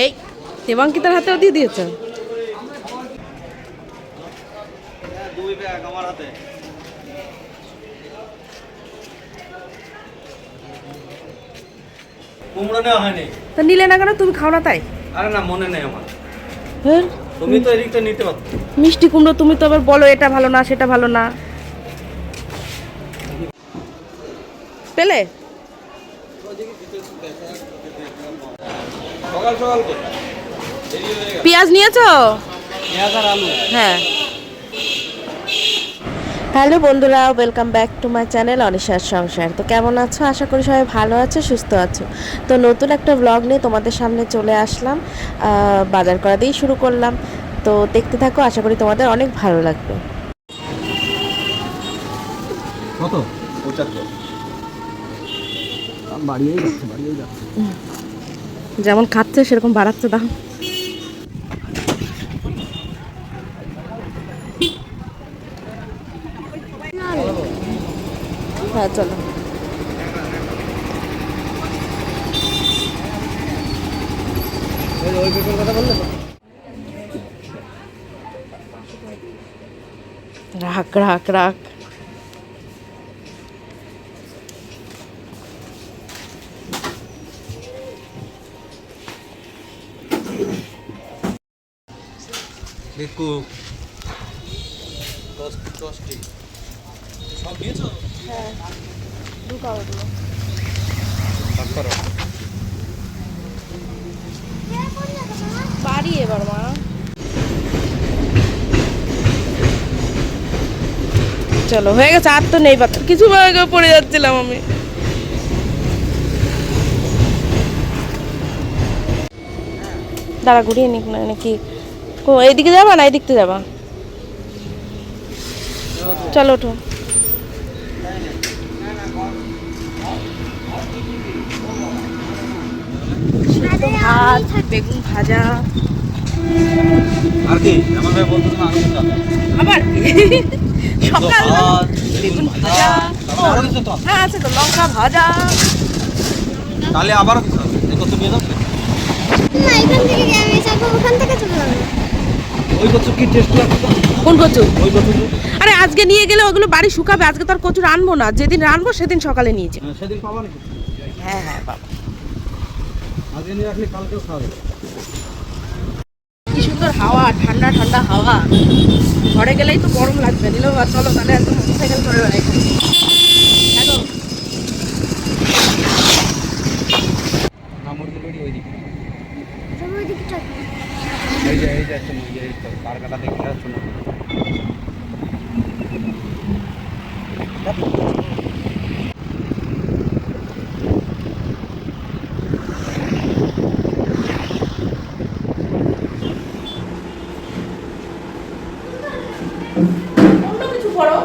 এই দেবাঙ্কিতার হাতেও দিয়ে দিয়েছ। দুই ব্যাগ আমার হাতে কুমড়ো নেওয়া হয়নি। তা নিলে না কেন? তুমি খাও না তাই? আরে না মনে নেই আমার। হ্যাঁ? তুমি তো এদিকটা নিতে পারতো মিষ্টি কুমড়ো তুমি তো আবার বলো এটা ভালো না সেটা ভালো না। পেলে? পেঁয়াজ নিয়েছো? হ্যাঁ। হ্যালো বন্ধুরা welcome back to my channel অনিশার সংসার। তো কেমন আছো? আশা করি সবাই ভালো আছো সুস্থ আছো। তো নতুন একটা ব্লগ নিয়ে তোমাদের সামনে চলে আসলাম। বাজার করা দিয়েই শুরু করলাম। তো দেখতে থাকো আশা করি তোমাদের অনেক ভালো লাগবে। কত? পঁচাত্তর। বাড়িয়েই যাচ্ছে বাড়িয়েই যাচ্ছে। যেমন খাচ্ছে সেরকম বাড়াচ্ছে দাম। হ্যাঁ চলো। রাখ রাখ রাখ। সব দিয়েছ ভাগ করো বাড়ি এবার মা। চলো হয়ে গেছে আর তো নেই পাত্র কিছু আগে পড়ে যাচ্ছিলাম আমি। দাঁড়া ঘুরিয়ে নিক না নাকি ও এইদিকে যাবা না এইদিকতে যাবা? চলো ওঠো। ভাত বেগুন ভাজা। আর কি? আমার ভাই বলতো না আবার? সকাল বেগুন ভাজা। আরও কিছু তো। আছে। হ্যাঁ আছে তো লঙ্কা ভাজা। তাহলে আবারও কিছু কত নিয়ে যাও না এখান থেকে আমি যাব ওখান থেকে ওই কত কি টেস্ট কোন কচু? ওই আরে আজকে নিয়ে গেলে ওগুলো বাড়ি শুকাবে আজকে তো আর কচু রানবো না। যেদিন রানবো সেদিন সকালে নিয়েছে সেদিন পাবা নাকি? হ্যাঁ হ্যাঁ বাবা আজকে নিয়ে রাখলে কালকেও খাওয়া কি সুন্দর হাওয়া ঠান্ডা ঠান্ডা হাওয়া। ঘরে গেলেই তো গরম লাগবে। নিলেও চলো তাহলে একদম মোটরসাইকেল করে বেড়াই। হ্যালো। না মুরগি বাড়ি ওইদিকে যাব ওইদিকে চল এই যে এই যে এই তো কারখানা দেখতে যাচ্ছ না? অন্য কিছু পড়ো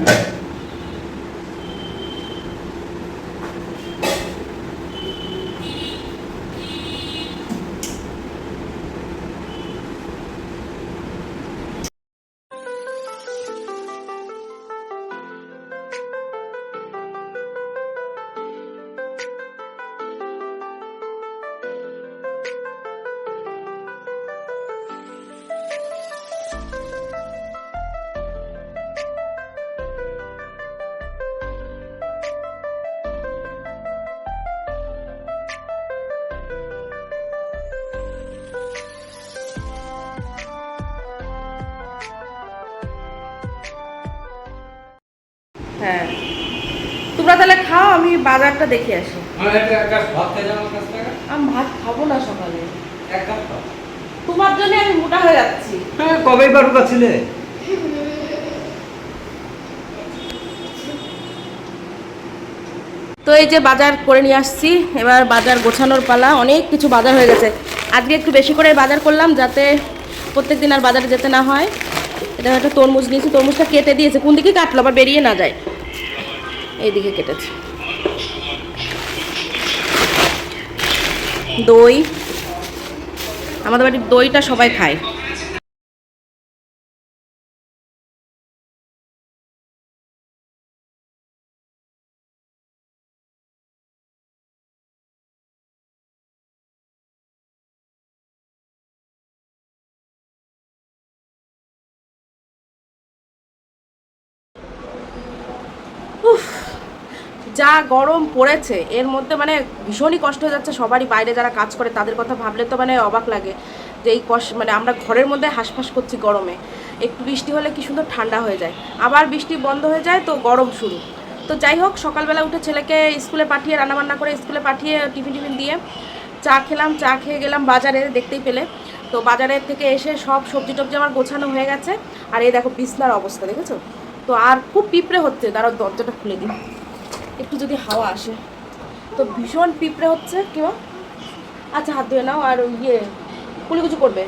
টেপ তোমরা তাহলে খাও আমি বাজারটা দেখে আসি। আমি ভাত খাব না সকালে। এক কাপ তোমার জন্য আমি মোটা হয়ে যাচ্ছি। হ্যাঁ কবেই বা ঢুকাচ্ছিলে তো এই যে বাজার করে নিয়ে আসছি এবার বাজার গোছানোর পালা অনেক কিছু বাজার হয়ে গেছে। আজকে একটু বেশি করে বাজার করলাম যাতে প্রত্যেক দিন আর বাজারে যেতে না হয়। এটা একটা তরমুজ নিয়েছি তরমুজটা কেটে দিয়েছে কোন দিকে কাটলো আবার বেরিয়ে না যায়। এইদিকে কেটেছি। দই। আমাদের বাড়ির দইটা সবাই খায়। যা গরম পড়েছে, এর মধ্যে মানে ভীষণই কষ্ট হয়ে যাচ্ছে। সবারই বাইরে যারা কাজ করে, তাদের কথা ভাবলে তো মানে অবাক লাগে যে এই কষ্ট মানে আমরা ঘরের মধ্যে হাঁসফাঁস করছি গরমে। একটু বৃষ্টি হলে কি সুন্দর ঠান্ডা হয়ে যায়। আবার বৃষ্টি বন্ধ হয়ে যায় তো গরম শুরু। তো যাই হোক, সকালবেলা উঠে ছেলেকে স্কুলে পাঠিয়ে, রান্নাবান্না করে স্কুলে পাঠিয়ে, টিফিন টিফিন দিয়ে চা খেলাম। চা খেয়ে গেলাম বাজারে, দেখতেই পেলে। তো বাজারের থেকে এসে সব সবজি টবজি আমার গোছানো হয়ে গেছে। আর এই দেখো বিছনার অবস্থা, দেখেছ? তো আর খুব পিঁপড়ে হচ্ছে। দাঁড়াও, দরজাটা খুলে দিই। একটু যদি হাওয়া আসে। তো ভীষণ পিঁপড়ে হচ্ছে কেউ আচ্ছা হাত ধুয়ে নাও আর ইয়ে কুলিকুচু করবে।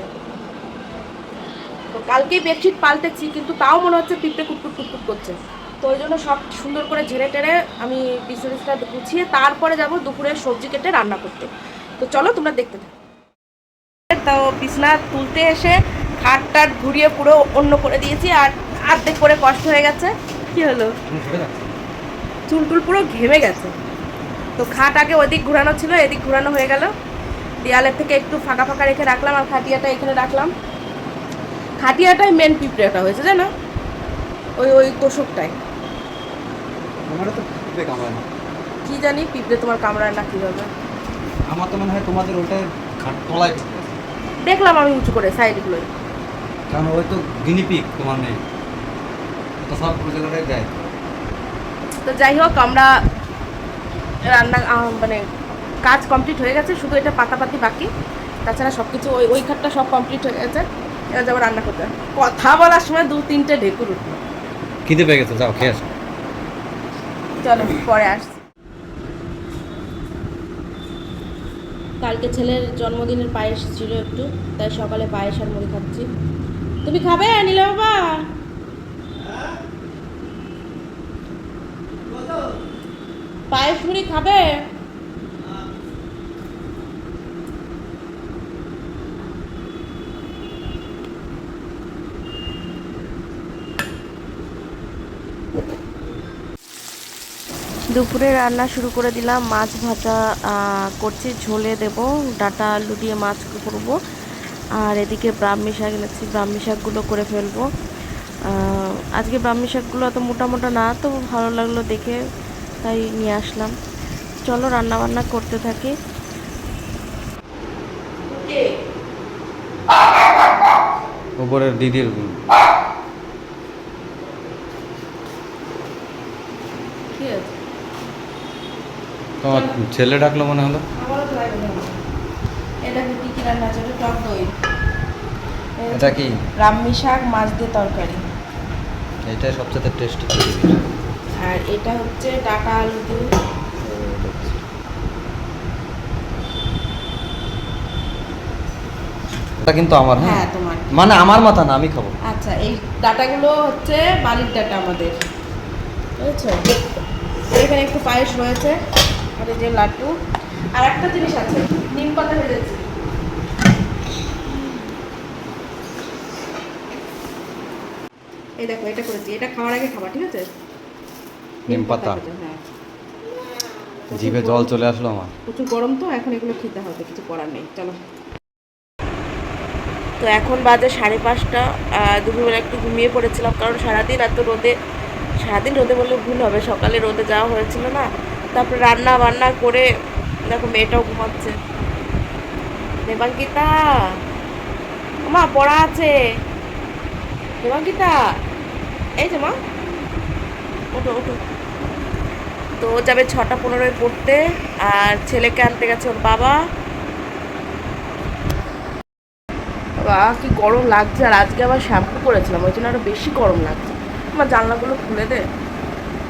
তো কালকেই বেডশিট পাল্টেছি, কিন্তু তাও মনে হচ্ছে পিঁপড়ে কুটকুট কুটকুট করছে। তো ওই জন্য সব সুন্দর করে ঝেড়ে টেড়ে আমি বিছানাটা গুছিয়ে তারপরে যাব দুপুরে সবজি কেটে রান্না করতে। তো চলো তোমরা দেখতে থাকো। তো বিছনা তুলতে এসে খাট টাট ঘুরিয়ে পুরো অন্য করে দিয়েছি আর অর্ধেক করে কষ্ট হয়ে গেছে। কি হলো? চুল টুল পুরো ঘেমে গেছে। তো খাট আগে ওদিক ঘোরানো ছিল এদিক ঘোরানো হয়ে গেল। দেয়ালের থেকে একটু ফাঁকা ফাঁকা রেখে রাখলাম আর খাটিয়াটা এখানে রাখলাম। খাটিয়াটাই মেন পিঁপড়েটা হয়েছে জানো? ওই ওই তোষকটায় আমারও তো পিঁপড়ে কামড়ায় কি জানি পিঁপড়ে তোমার কামড়ায় না কীভাবে আমার তো মনে হয় তোমাদের ওটাই খাট তলায় দেখলাম আমি উঁচু করে সাইডগুলোই কারণ ওই তো গিনিপিক তোমার নেই তো সব জায়গাটায় যায় তো যাই হোক আমরা রান্না মানে কাজ কমপ্লিট হয়ে গেছে শুধু এটা পাতাপাতি বাকি। তাছাড়া সব কিছু ওই ওই খাটটা সব কমপ্লিট হয়ে গেছে। এবার যাব রান্না করতে। কথা বলার সময় দু তিনটে ঢেকুর উঠল। খিদে পেয়ে গেছে যাও খেয়ে আসো। চলো পরে আসছি। কালকে ছেলের জন্মদিনের পায়েস ছিল একটু তাই সকালে পায়েস আর মুড়ি খাচ্ছি। তুমি খাবে নীলা বাবা পায়েস মুড়ি খাবে? দুপুরে রান্না শুরু করে দিলাম, মাছ ভাজা করছি, ঝোলে দেব, ডাটা আলু দিয়ে মাছ করব, আর এদিকে ব্রাহ্মী শাক এনেছি, ব্রাহ্মী শাকগুলো করে ফেলব। আজকে ব্রাহ্মী শাকগুলো অত মোটা মোটা না, তো ভালো লাগল দেখে। তাই নিয়ে আসলাম। চলো রান্না বান্না করতে থাকি। উপরের দিদির ঠিক আছে? তোমার ছেলে ডাকলো মনে হলো। এটা কি কি রান্না আছে এটা টক দই। এটা কি? ব্রাহ্মী শাক মাছ দিয়ে তরকারি। এটাই সবচেয়ে টেস্টি আর এটা হচ্ছে ডাটা আলু দিয়ে। এটা কিন্তু আমার হ্যাঁ? হ্যাঁ তোমার। মানে আমার মাথা না আমি খাব। আচ্ছা এই ডাটাগুলো হচ্ছে বাড়ির ডাটা আমাদের। বুঝেছ? এখানে একটু পায়েস রয়েছে আর এই যে লাড্ডু। আর একটা জিনিস আছে নিম পাতা ভেজেছি। এই দেখো এটা করেছি। এটা খাওয়ার আগে খাবা ঠিক আছে? নিম পাতা। হ্যাঁ জিভে জল চলে আসলো আমার। প্রচুর গরম তো এখন এগুলো খেতে হবে কিছু করার নেই চলো। তো এখন বাজে সাড়ে পাঁচটা দুপুরবেলা একটু ঘুমিয়ে পড়েছিলাম কারণ সারাদিন এত রোদে সারাদিন রোদে বললে ভুল হবে সকালে রোদে যাওয়া হয়েছিল না তারপরে রান্না বান্না করে দেখো মেয়েটাও ঘুমাচ্ছে। দেবাঙ্কিতা মা পড়া আছে। দেবাঙ্কিতা এই যে মা। ওঠো ওঠো। তো যাবে ছটা পনেরোয় পড়তে, আর ছেলেকে আনতে গেছে ওর বাবা। কি গরম লাগছে, আর আজকে আবার শ্যাম্পু করেছিলাম, ওই জন্য আরও বেশি গরম লাগছে। আমার জানলাগুলো খুলে দে,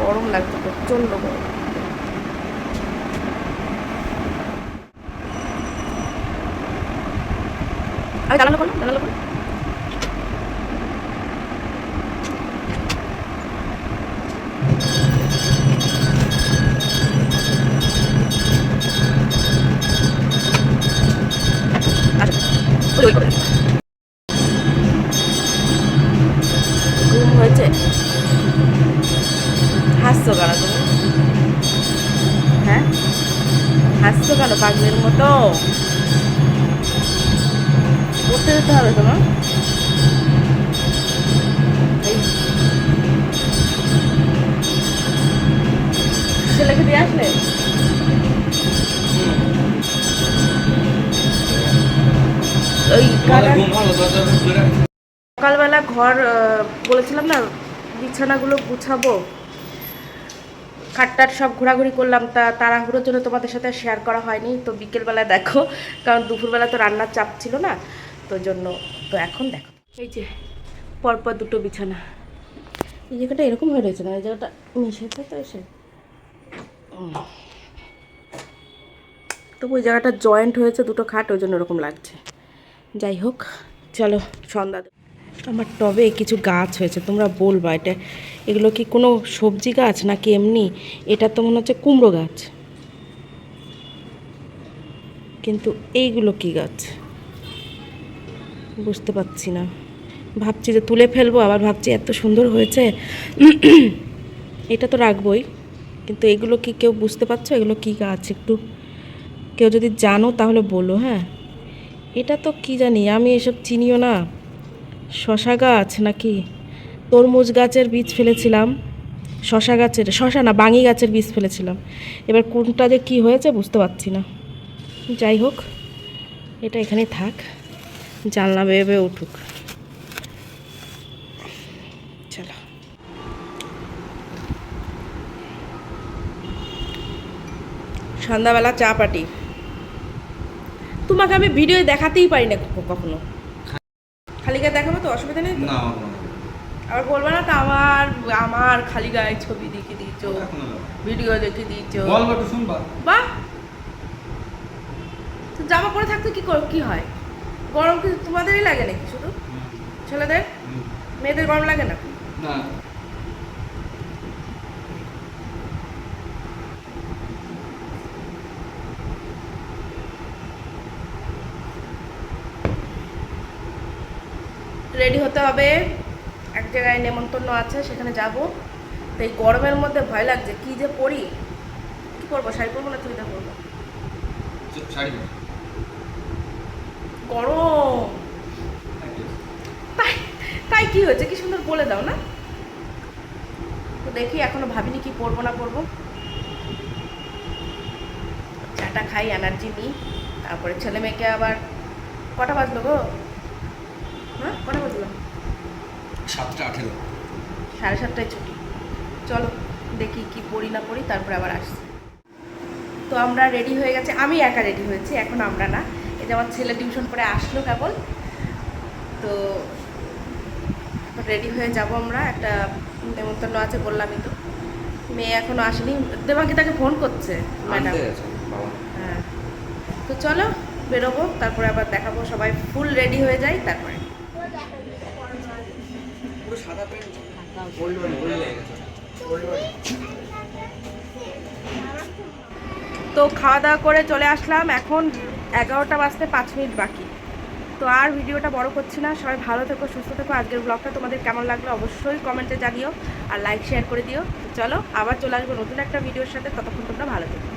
গরম লাগছে, প্রচণ্ড গরম। জানালো করলাম জানালো করলাম ওই ওই ঘুম হয়েছে। হাসছো কেন তুমি? হ্যাঁ? হাসছো কেন পাগলের মতো? পড়তে যেতে হবে তোমার এই। ছেলেকে দিয়ে সকালবেলা ঘর বলেছিলাম না, বিছানাগুলো গুছাবো। খাটটাট সব ঘোরাঘুরি করলাম, তা তাড়াহুড়োর জন্য তোমাদের সাথে শেয়ার করা হয়নি। তো বিকেলবেলা দেখো, কারণ দুপুরবেলা তো রান্নার চাপ ছিল না, তো জন্য, তো এখন দেখো। এই যে, পরপর দুটো বিছানা। এই জায়গাটা এরকম হয়ে রয়েছে না? এই জায়গাটা মিশেছে তো এসে। তবু ওই জায়গাটা জয়েন্ট হয়েছে, দুটো খাট, ওই জন্য ওরকম লাগছে। যাই হোক, চলো সন্ধ্যা আমার টবে কিছু গাছ হয়েছে, তোমরা বলবা এটা। এগুলো কি কোনো সবজি গাছ নাকি এমনি? এটা তো মনে হচ্ছে কুমড়ো গাছ। কিন্তু এইগুলো কি গাছ? বুঝতে পারছি না। ভাবছি যে তুলে ফেলব, আবার ভাবছি এত সুন্দর হয়েছে। এটা তো রাখবই, কিন্তু এগুলো কি কেউ বুঝতে পারছ? এগুলো কি গাছ? একটু কেউ যদি জানো তাহলে বলো হ্যাঁ? এটা তো কি জানি, আমি এসব চিনিও না। শশা গাছ নাকি? তরমুজ গাছের বীজ ফেলেছিলাম। শশা গাছের, শশা না, বাঙি গাছের বীজ ফেলেছিলাম। এবার কোনটা যে কি হয়েছে বুঝতে পারছি না। যাই হোক, এটা এখানেই থাক। জানলা বেয়ে বেয়ে উঠুক। চলো। সন্ধ্যাবেলা চা পাটি তোমাকে আমি ভিডিও দেখাতেই পারি না কখনো খালি গায়ে দেখাবো তো অসুবিধা নেই? না আবার বলবে না তো আমার আমার খালি গায়ে ছবি দেখে দিয়েছ ভিডিও দেখে দিয়েছ। বলব একটু শুনবা। বাহ! তো জামা পরে থাকতে কি কি হয়? গরম কি তোমাদেরই লাগে নাকি শুধু? ছেলেদের? মেয়েদের গরম লাগে না? না। রেডি হতে হবে। এক জায়গায় নেমন্তন্ন আছে সেখানে যাব। তো এই গরমের মধ্যে ভয় লাগছে কি যে পরি? কি করব শাড়ি পরবো না চুড়িদার পরবো। গরম! তাই তাই কি হয়েছে? কি সুন্দর বলে দাও না। তো দেখি এখনও ভাবিনি কি পরবো না পরবো। চাটা খাই এনার্জি নিই। তারপরে ছেলে মেয়েকে আবার কটা বাজলো গো? হ্যাঁ? কটা বাজলো? সাতটা আঠেরো। সাড়ে সাতটায় ছুটি। চলো দেখি কি পড়ি না পড়ি তারপরে আবার আসছি। তো আমরা রেডি হয়ে গেছে। আমি একা রেডি হয়েছি এখন আমরা না। এই যে আমার ছেলে টিউশন পড়ে আসলো কেবল। তো রেডি হয়ে যাব আমরা। একটা নেমন্তন্ন আছে বললামই তো। মেয়ে এখনও আসেনি। দেবাঙ্কি তাকে ফোন করছে ম্যাডাম হ্যাঁ। তো চলো বেরোবো। তারপরে আবার দেখাবো। সবাই ফুল রেডি হয়ে যাই তারপরে। পুরো সাদা প্যান্ট তো খাওয়া দাওয়া করে চলে আসলাম। এখন এগারোটা বাজতে পাঁচ মিনিট বাকি। তো আর ভিডিওটা বড় করছি না। সবাই ভালো থেকো সুস্থ থেকো। আজকের ব্লগটা তোমাদের কেমন লাগল অবশ্যই কমেন্টে জানিও আর লাইক শেয়ার করে দিও। তো চলো আবার চলে আসব নতুন একটা ভিডিওর সাথে। ততক্ষণ তোমরা ভালো থেকো।